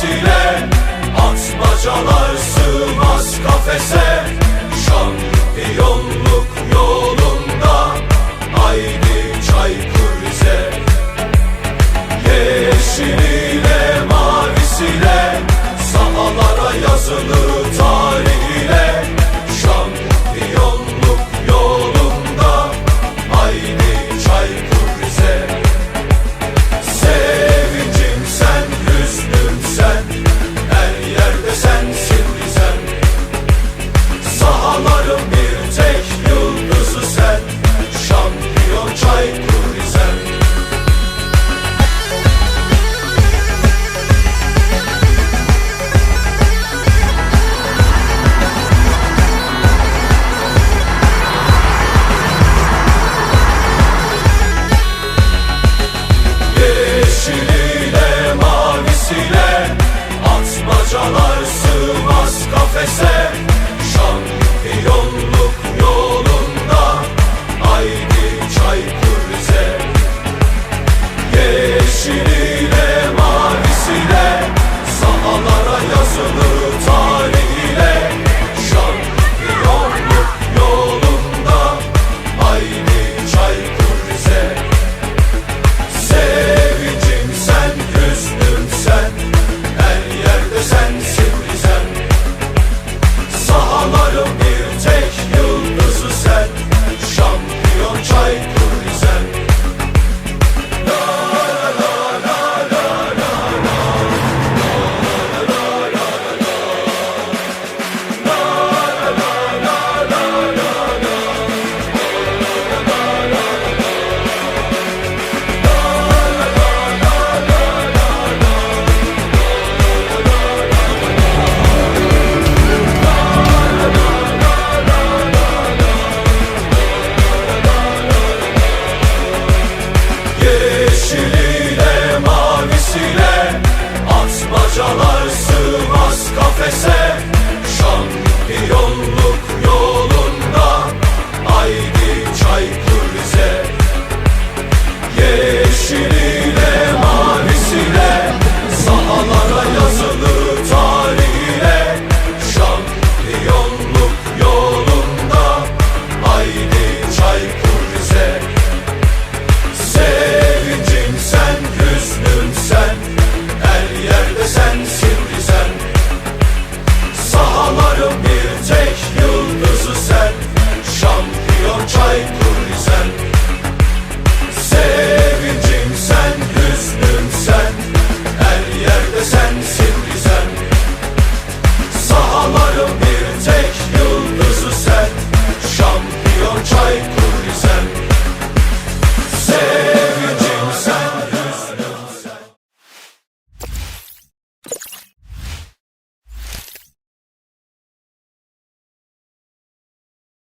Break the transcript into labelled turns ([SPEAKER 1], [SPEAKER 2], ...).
[SPEAKER 1] mavisiyle Atmacalar sığmaz kafese.